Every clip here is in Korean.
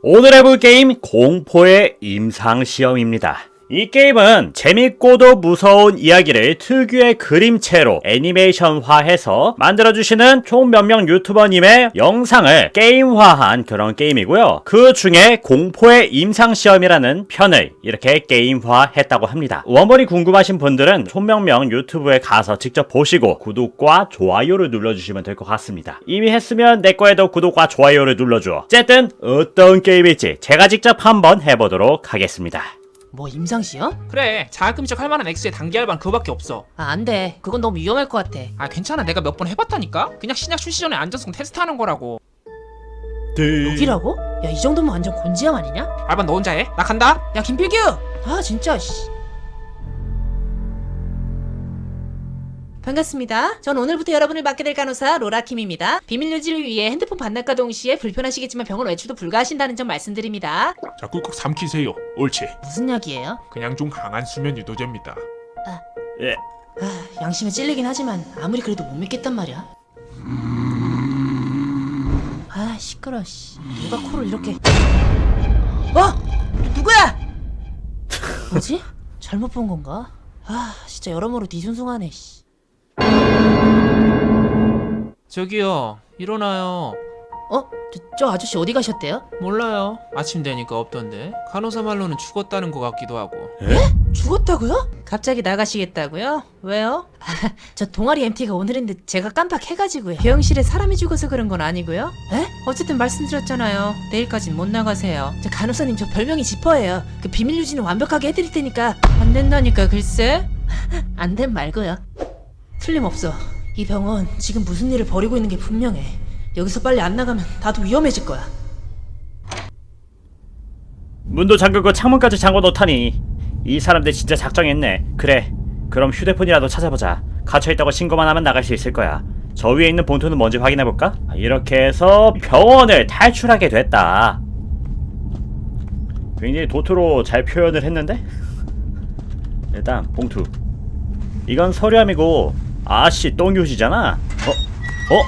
오늘 해볼 게임 공포의 임상시험입니다. 이 게임은 재밌고도 무서운 이야기를 특유의 그림체로 애니메이션화해서 만들어주시는 총 몇 명 유튜버님의 영상을 게임화한 그런 게임이고요. 그 중에 공포의 임상시험이라는 편을 이렇게 게임화했다고 합니다. 원본이 궁금하신 분들은 총명명 유튜브에 가서 직접 보시고 구독과 좋아요를 눌러주시면 될 것 같습니다. 이미 했으면 내 거에도 구독과 좋아요를 눌러줘. 어쨌든 어떤 게임일지 제가 직접 한번 해보도록 하겠습니다. 뭐 임상시험? 그래 자가금식 할 만한 액수의 단기 알바는 그거밖에 없어 아 안 돼 그건 너무 위험할 것 같아 아 괜찮아 내가 몇 번 해봤다니까 그냥 신약 출시 전에 안전성 테스트하는 거라고 여기라고? 야 이 정도면 완전 곤지암 아니냐? 알바 너 혼자 해? 나 간다 야 김필규! 아 진짜 씨 반갑습니다. 전 오늘부터 여러분을 맡게 될 간호사 로라킴입니다. 비밀 유지를 위해 핸드폰 반납과 동시에 불편하시겠지만 병원 외출도 불가하신다는 점 말씀드립니다. 자 꾹꾹 삼키세요. 옳지. 무슨 약이에요? 그냥 좀 강한 수면 유도제입니다. 예. 아, 양심에 찔리긴 하지만 아무리 그래도 못 믿겠단 말이야. 아 시끄러 씨 누가 코를 이렇게 어 누구야? 뭐지? 잘못 본 건가? 아 진짜 여러모로 뒤숭숭하네 씨. 저기요 일어나요 어? 저, 저 아저씨 어디 가셨대요? 몰라요 아침 되니까 없던데 간호사 말로는 죽었다는 것 같기도 하고 죽었다고요? 갑자기 나가시겠다고요? 왜요? 아, 저 동아리 MT가 오늘인데 제가 깜빡해가지고요. 병실에 사람이 죽어서 그런 건 아니고요. 에? 어쨌든 말씀드렸잖아요. 내일까진 못 나가세요. 저 간호사님 저 별명이 지퍼예요. 그 비밀 유지는 완벽하게 해드릴 테니까 안 된다니까 글쎄. 안 된 말고요. 틀림없어. 이 병원 지금 무슨 일을 벌이고 있는 게 분명해. 여기서 빨리 안 나가면 나도 위험해질 거야. 문도 잠그고 창문까지 잠궈 놓다니 이 사람들 진짜 작정했네 그래 그럼 휴대폰이라도 찾아보자 갇혀 있다고 신고만 하면 나갈 수 있을 거야 저 위에 있는 봉투는 뭔지 확인해 볼까? 이렇게 해서 병원을 탈출하게 됐다 굉장히 도트로 잘 표현을 했는데? 일단 봉투 이건 서류함이고 아씨 똥교시잖아. 어? 어?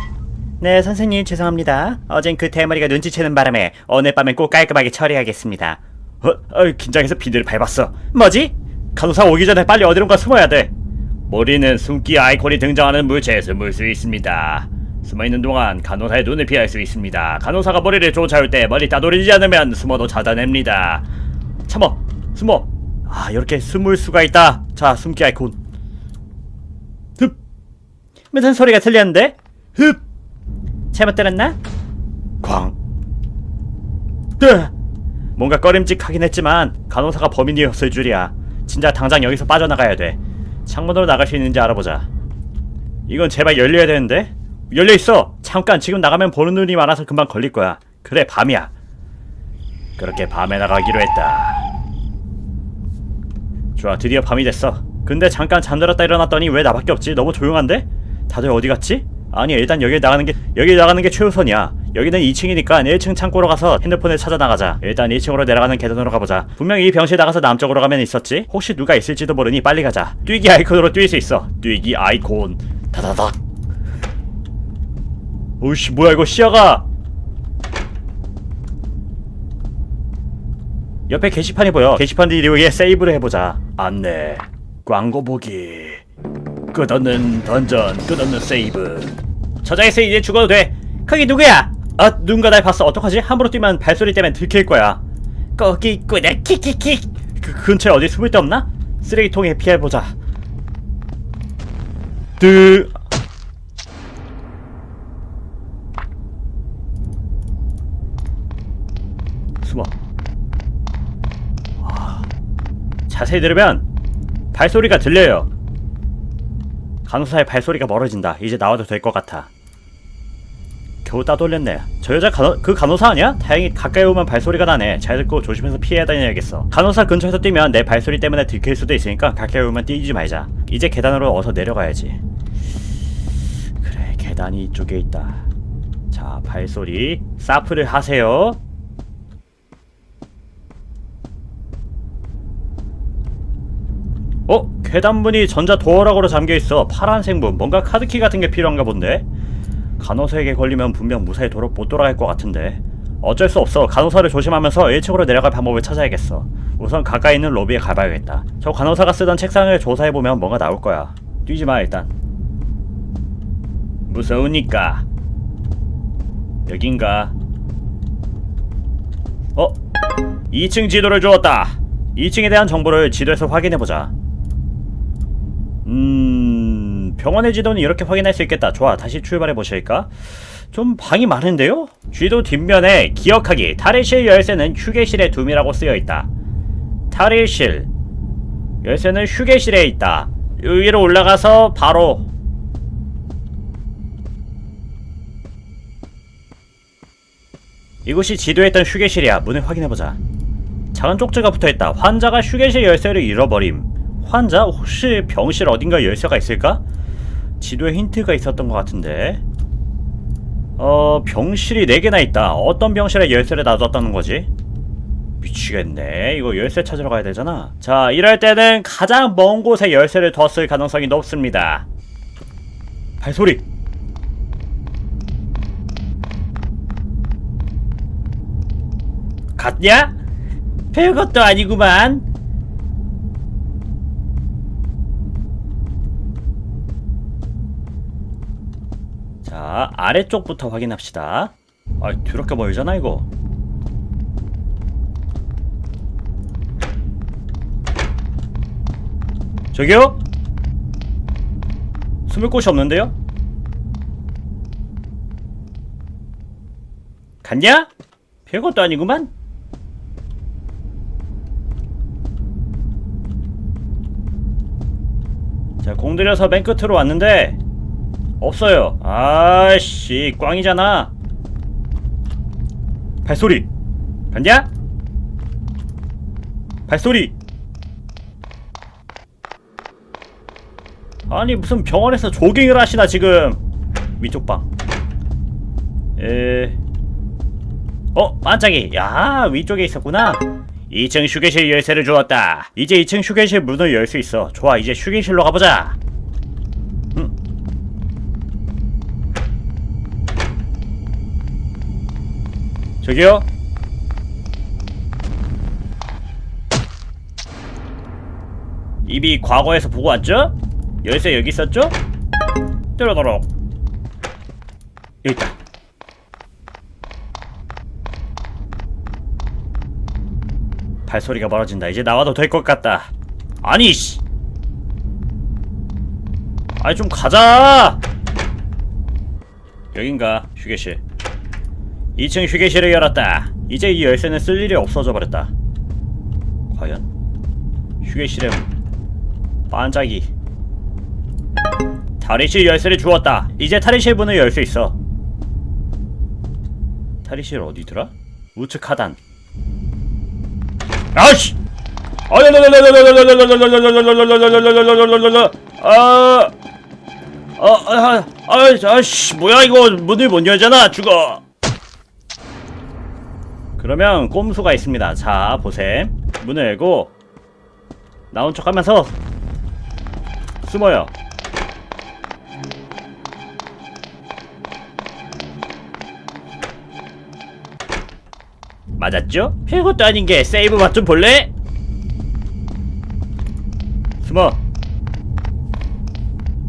네 선생님 죄송합니다. 어젠 그 대머리가 눈치채는 바람에 오늘 밤엔 꼭 깔끔하게 처리하겠습니다. 어? 어 긴장해서 비늘을 밟았어. 뭐지? 간호사 오기 전에 빨리 어디론가 숨어야 돼. 머리는 숨기 아이콘이 등장하는 물체에 숨을 수 있습니다. 숨어있는 동안 간호사의 눈을 피할 수 있습니다. 간호사가 머리를 쫓아올 때 머리 따돌리지 않으면 숨어도 찾아냅니다. 참어 숨어. 아 이렇게 숨을 수가 있다. 자 숨기 아이콘. 흡 무슨 소리가 들렸는데? 흡! 잘못 들었나? 광. 뜨! 뭔가 꺼림직하긴 했지만 간호사가 범인이었을 줄이야. 진짜 당장 여기서 빠져나가야 돼. 창문으로 나갈 수 있는지 알아보자. 이건 제발 열려야 되는데? 열려 있어! 잠깐 지금 나가면 보는 눈이 많아서 금방 걸릴 거야. 그래 밤이야. 그렇게 밤에 나가기로 했다. 좋아 드디어 밤이 됐어. 근데 잠깐 잠들었다 일어났더니 왜 나밖에 없지? 너무 조용한데? 다들 어디 갔지? 아니 일단 여기 나가는 게 여기 나가는 게 최우선이야. 여기는 2층이니까 1층 창고로 가서 핸드폰을 찾아 나가자. 일단 1층으로 내려가는 계단으로 가보자. 분명히 이 병실 나가서 남쪽으로 가면 있었지? 혹시 누가 있을지도 모르니 빨리 가자. 뛰기 아이콘으로 뛸 수 있어. 뛰기 아이콘. 다다닥 오이씨 뭐야 이거 시야가. 옆에 게시판이 보여. 게시판 뒤에 세이브를 해보자. 안내. 광고 보기 끝없는 던전 끝없는 세이브. 저장해서 이제 죽어도 돼. 거기 누구야? 아 누군가 날 봤어. 어떡하지? 함부로 뛰면 발소리 때문에 들킬 거야. 거기 있구나. 킥킥킥. 그 근처에 어디 숨을 데 없나? 쓰레기통에 피해보자. 뜨 숨어. 와, 자세히 들으면 발소리가 들려요 간호사의 발소리가 멀어진다. 이제 나와도 될 것 같아. 겨우 따돌렸네. 저 여자 간호, 그 간호사 아니야? 다행히 가까이 오면 발소리가 나네. 잘 듣고 조심해서 피해 다녀야겠어. 간호사 근처에서 뛰면 내 발소리 때문에 들킬 수도 있으니까 가까이 오면 뛰지 말자. 이제 계단으로 어서 내려가야지. 그래, 계단이 이쪽에 있다. 자, 발소리. 사프를 하세요. 어? 계단문이 전자 도어락으로 잠겨있어 파란색 문 뭔가 카드키 같은 게 필요한가 본데 간호사에게 걸리면 분명 무사히 도로 못 돌아갈 것 같은데 어쩔 수 없어. 간호사를 조심하면서 1층으로 내려갈 방법을 찾아야겠어. 우선 가까이 있는 로비에 가봐야겠다. 저 간호사가 쓰던 책상을 조사해보면 뭔가 나올 거야. 뛰지 마, 일단. 무서우니까. 여긴가? 어? 2층 지도를 주었다. 2층에 대한 정보를 지도에서 확인해보자. 음... 병원의 지도는 이렇게 확인할 수 있겠다. 좋아, 다시 출발해 보실까? 좀 방이 많은데요? 쥐도 뒷면에 기억하기 탈의실 열쇠는 휴게실에 둠이라고 쓰여 있다. 탈의실 열쇠는 휴게실에 있다. 위로 올라가서 바로 이곳이 지도에 있던 휴게실이야. 문을 확인해보자. 작은 쪽지가 붙어있다. 환자가 휴게실 열쇠를 잃어버림. 환자? 혹시 병실 어딘가 열쇠가 있을까? 지도에 힌트가 있었던 것 같은데. 어, 병실이 4개나 있다. 어떤 병실에 열쇠를 놔뒀다는 거지? 미치겠네. 이거 열쇠 찾으러 가야 되잖아. 자, 이럴 때는 가장 먼 곳에 열쇠를 뒀을 가능성이 높습니다. 발소리! 갔냐? 별것도 아니구만. 자, 아래쪽부터 확인합시다. 아, 더럽게 멀잖아, 이거. 저기요? 숨을 곳이 없는데요? 갔냐? 별것도 아니구만. 자, 공들여서 맨 끝으로 왔는데 없어요. 아씨, 꽝이잖아. 발소리. 갔냐? 발소리. 아니 무슨 병원에서 조깅을 하시나 지금 위쪽 방. 에. 어, 반짝이. 야, 위쪽에 있었구나. 2층 휴게실 열쇠를 주었다. 이제 2층 휴게실 문을 열 수 있어. 좋아, 이제 휴게실로 가보자. 저기요? 이미 과거에서 보고 왔죠? 열쇠 여기 있었죠? 뚜루도록. 여기 있다. 발소리가 멀어진다. 이제 나와도 될 것 같다. 아니 씨. 아니 좀 가자! 여긴가 휴게실 2층 휴게실을 열었다 이제 이 열쇠는 쓸 일이 없어져 버렸다 과연 휴게실에 반짝이 탈의실 열쇠를 주었다. 이제 탈의실 문을 열 수 있어. 탈의실 어디더라? 우측 하단. 아씨! 아, 아, 아, 아, 죽어. 그러면 꼼수가 있습니다. 자, 보셈. 문을 열고 나온 척 하면서 숨어요. 맞았죠? 별것도 아닌 게 세이브 맛 좀 볼래? 숨어.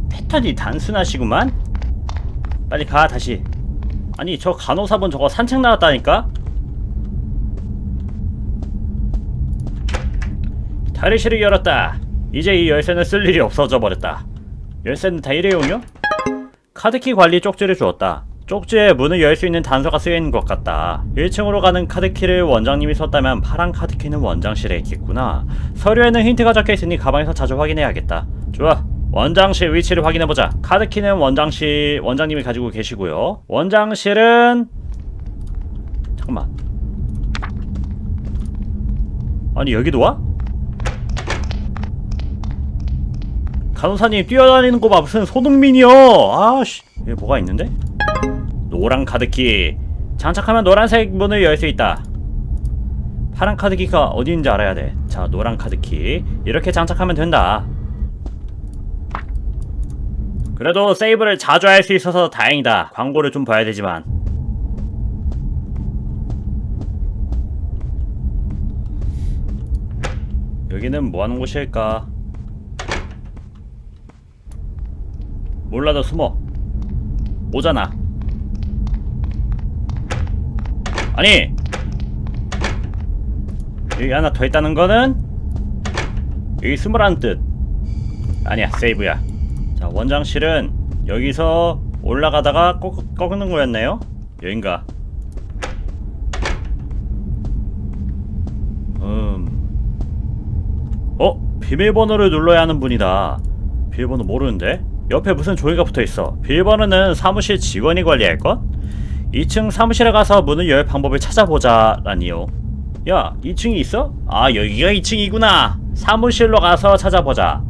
패턴이 단순하시구만. 빨리 가 다시. 아니 저 간호사분 저거 산책 나왔다니까? 탈의실을 열었다. 이제 이 열쇠는 쓸 일이 없어져 버렸다. 열쇠는 다 일회용이요? 카드키 관리 쪽지를 주었다. 쪽지에 문을 열 수 있는 단서가 쓰여 있는 것 같다. 1층으로 가는 카드키를 원장님이 썼다면 파란 카드키는 원장실에 있겠구나. 서류에는 힌트가 적혀 있으니 가방에서 자주 확인해야겠다. 좋아. 원장실 위치를 확인해보자. 카드키는 원장실, 원장님이 가지고 계시고요. 원장실은... 잠깐만. 아니, 여기도 와? 간호사님 뛰어다니는 거 봐. 무슨 손흥민이요. 아씨. 여기 뭐가 있는데? 노란 카드키. 장착하면 노란색 문을 열 수 있다. 파란 카드키가 어디 있는지 알아야 돼. 자, 노란 카드키. 이렇게 장착하면 된다. 그래도 세이브를 자주 할 수 있어서 다행이다. 광고를 좀 봐야 되지만. 여기는 뭐 하는 곳일까? 몰라도 숨어. 오잖아. 아니! 여기 하나 더 있다는 거는 여기 숨으라는 뜻. 아니야, 세이브야. 자, 원장실은 여기서 올라가다가 꺾, 꺾는 거였네요? 여긴가? 음. 어? 비밀번호를 눌러야 하는 분이다. 비밀번호 모르는데? 옆에 무슨 종이가 붙어 있어. 비밀번호는 사무실 직원이 관리할 것? 2층 사무실에 가서 문을 열 방법을 찾아보자 라니요. 야, 2층이 있어? 아, 여기가 2층이구나. 사무실로 가서 찾아보자.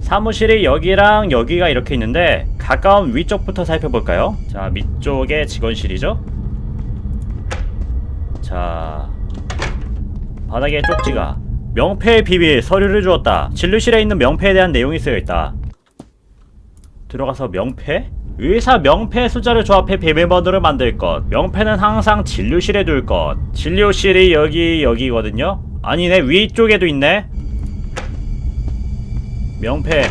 사무실이 여기랑 여기가 이렇게 있는데 가까운 위쪽부터 살펴볼까요? 자, 밑쪽에 직원실이죠? 자, 바닥에 쪽지가 명패의 비밀 서류를 주었다. 진료실에 있는 명패에 대한 내용이 쓰여 있다. 들어가서 명패? 의사 명패 숫자를 조합해 비밀번호를 만들 것. 명패는 항상 진료실에 둘 것. 진료실이 여기 여기거든요. 아니네 위쪽에도 있네. 명패.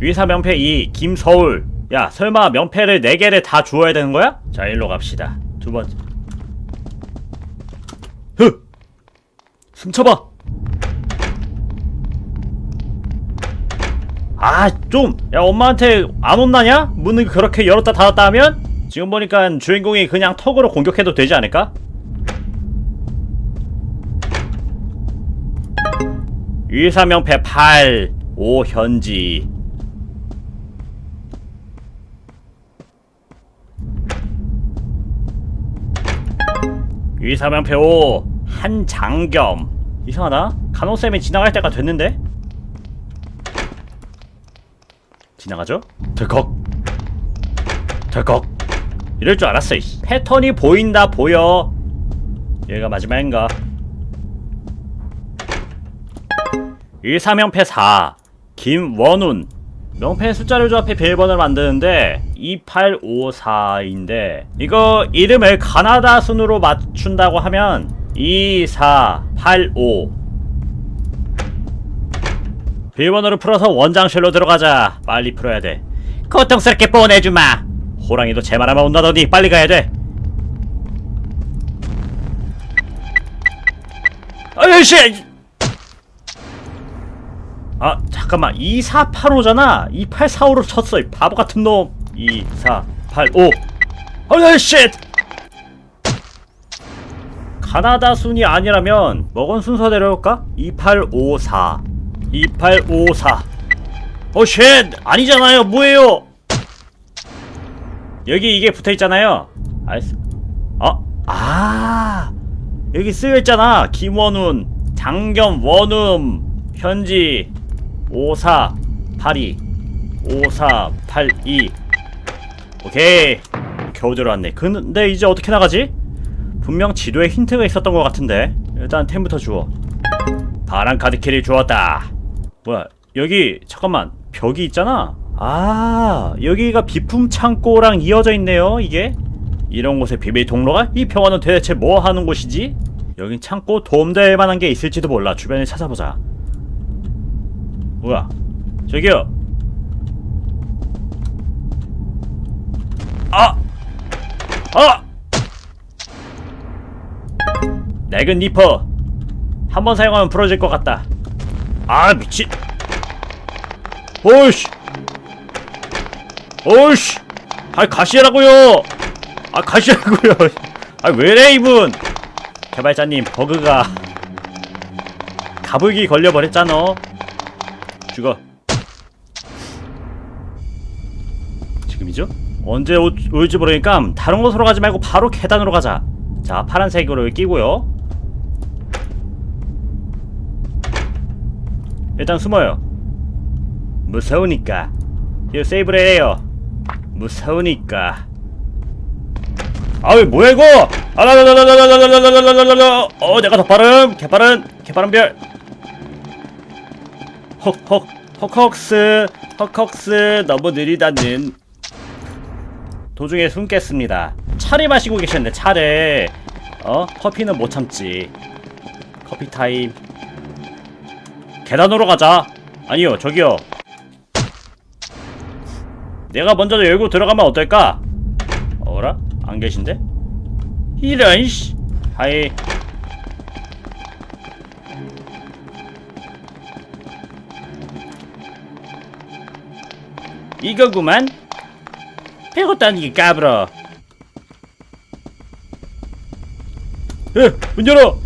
의사 명패 2 김서울. 야 설마 명패를 4개를 다 주어야 되는 거야? 자 일로 갑시다. 두 번째. 흐! 숨쳐봐! 아, 좀! 야, 엄마한테 안 혼나냐? 문을 그렇게 열었다 닫았다 하면? 지금 보니까 주인공이 그냥 턱으로 공격해도 되지 않을까? 의사명패 8, 오현지. 의사명패 5, 한장겸. 이상하다. 간호쌤이 지나갈 때가 됐는데? 지나가죠? 덜컥. 덜컥. 이럴 줄 알았어 이씨. 패턴이 보인다 보여. 얘가 마지막인가? 일사명패 4 김원훈. 명패 숫자를 조합해 비밀번호를 만드는데 2854인데 이거 이름을 가나다 순으로 맞춘다고 하면 2485 비밀번호를 풀어서 원장실로 들어가자. 빨리 풀어야 돼. 고통스럽게 보내주마. 호랑이도 제 말하면 온다더니 빨리 가야 돼. 아이씨! 아 잠깐만 2485잖아 2845로 쳤어 이 바보 같은 놈 2485 아이씨 가나다 순이 아니라면 먹은 순서대로 할까? 2854 2854 어쉣 아니잖아요. 뭐예요? 여기 이게 붙어있잖아요. 알았어. 어? 아! 여기 쓰여있잖아. 김원훈 장겸 원음 현지 5482 5482 오케이. 겨우 들어왔네. 근데 이제 어떻게 나가지? 분명 지도에 힌트가 있었던 것 같은데. 일단 템부터 주워. 파란 카드키를 주었다 뭐야 여기 잠깐만 벽이 있잖아 아 여기가 비품 창고랑 이어져 있네요 이게 이런 곳에 비밀 통로가? 이 병원은 대체 뭐 하는 곳이지? 여긴 창고 도움될 만한 게 있을지도 몰라 주변을 찾아보자 뭐야 저기요 아! 아! 넥은 리퍼 한 번 사용하면 부러질 것 같다 아 미친. 오이씨. 오이씨. 아 가시라고요. 아 가시라고요. 아 왜래 이분? 개발자님 버그가. 가불기 걸려버렸잖아. 죽어. 지금이죠? 언제 올, 올지 모르니까 다른 곳으로 가지 말고 바로 계단으로 가자. 자 파란색으로 끼고요 일단 숨어요. 무서우니까. 이거 세이브를 해요. 무서우니까. 아왜 뭐야 이거? 아라라라라라라라라라라라라. 어 내가 더 빠름. 개빠른 개빠른 별. 헉헉 헉헉스 헉헉스 너무 느리다는. 도중에 숨겠습니다. 차를 마시고 계셨네 차를. 어 커피는 못 참지. 커피 타임. 계단으로 가자. 아니요, 저기요. 내가 먼저 열고 들어가면 어떨까? 어라? 안 계신데? 이런 씨. 하이. 이거구만. 배고다는 게 까불어. 에, 문 열어.